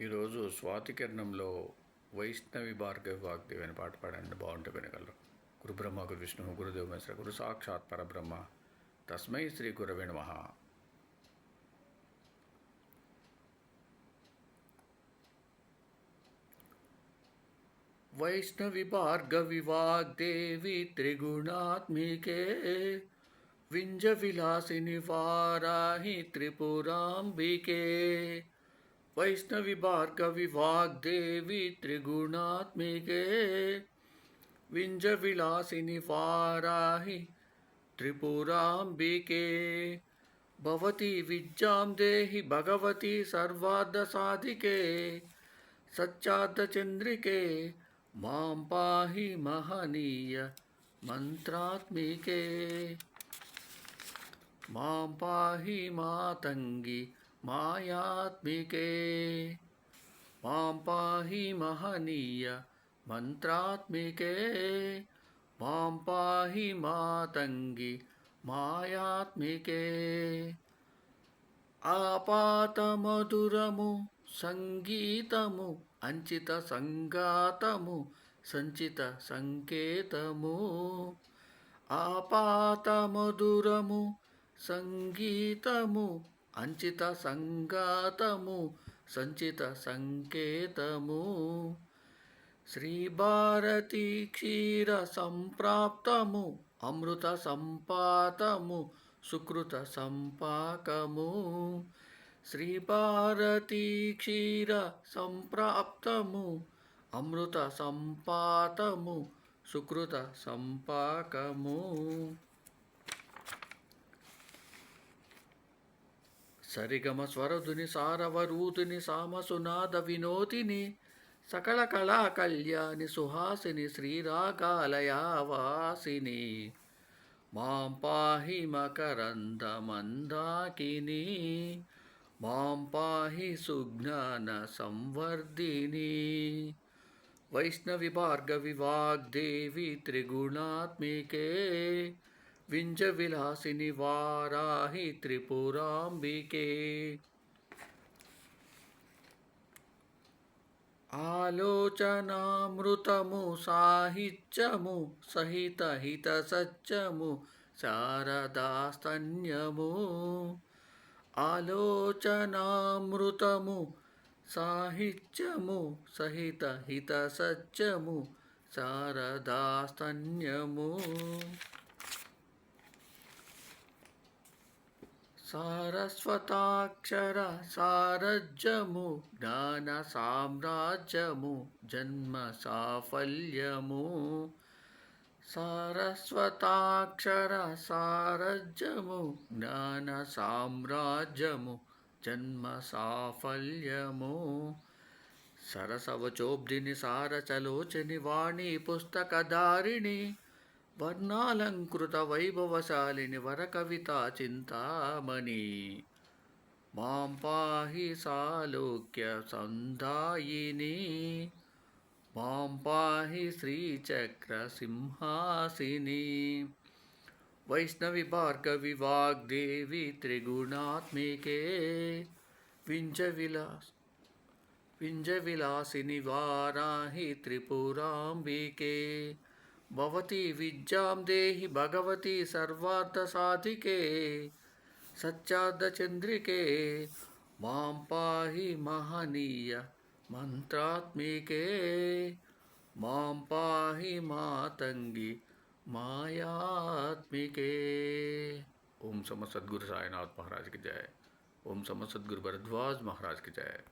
ఈరోజు స్వాతి కిరణంలో వైష్ణవి భార్గవి వాగ్దేవి అనే పాట పాడండి బాగుంటే వినగలరు. గురుబ్రహ్మ గురు విష్ణువు గురుదేవ మహేశ్వర గురు సాక్షాత్ పరబ్రహ్మ. తస్మై శ్రీ గురవే నమ. వైష్ణవి భార్గవి వాగ్దేవి త్రిగుణాత్మికే. వింజ విలాసిని వారాహి త్రిపురాంబికే. వైష్ణవి భార్గవి వాగ్దేవి త్రిగుణాత్మికే వింజ విలాసిని వారాహి త్రిపురాంబికే భవతి విద్యాం దేహి భగవతి సర్వార్థ సాధికే సచ్చార్థ చంద్రికే మాం పాహి మహనీయ మంత్రాత్మికే మాయాత్మికే. మాం పాహి మహనీయ మంత్రాత్మికే. మాం పాహి మాతంగి మాయాత్మికే. ఆపాతమధురము సంగీతము అంచిత సంగాతము సంచిత సంకేతము. ఆపాతమధురము సంగీతము అంచిత సంగాతము సంచిత సంకేతము. శ్రీభారతి క్షీర సంప్రాప్తము అమృత సంపాతము సుకృత సంపాకము. శ్రీభారతి క్షీర సంప్రాప్తము అమృత సంపాతము సుకృత సంపాకము. సరిగమ స్వరధుని సారవరూతుని సామసునాద వినోదిని సకల కళా కళ్యాణి సుహాసిని శ్రీరాగాలయావాసిని మాం పాహి మకరంద మందాకిని మాం పాహి సుజ్ఞాన సంవర్ధిని వైష్ణవి భార్గవి వాగ్దేవి త్రిగుణాత్మికే వింజ విలాసిని వారాహి త్రిపురాంబికే. ఆలోచనామృతము సాహిత్యము సహిత హిత సత్యము శారదాస్తన్యము. ఆలోచనామృతము సాహిత్యము సహిత హిత సత్యము శారదాస్తన్యము. సారస్వతాక్షర సారజ్యము జ్ఞాన సామ్రాజ్యము జన్మ సాఫల్యము సారస్వతాక్షర సారజ్యము జ్ఞాన సామ్రాజ్యము జన్మ సాఫల్యము సరసవచోబ్దిని సారచలోచని వాణి పుస్తకధారిణి వర్ణాలంకృత వైభవశాలిని వరకవితా చింతామణి మాం పాహి సాలోక్య సంధాయిని మాం పాహి శ్రీచక్ర సింహాసిని వైష్ణవి భార్గవి వాగ్దేవి త్రిగుణాత్మికే వింజ విలాస్ వింజ విలాసిని వారాహి త్రిపురాంబికే भवती विद्या देहि भगवति सर्वार्थसाधिके, सच्चार्धचन्द्रिके। माँ पाहि महनीय मंत्रात्मिके माँ पाहि मातंगी मायात्मिके। ओम समस्त सदगुरु साईनाथ महाराज की जय। ओम समस्त भरद्वाज महाराज की जय।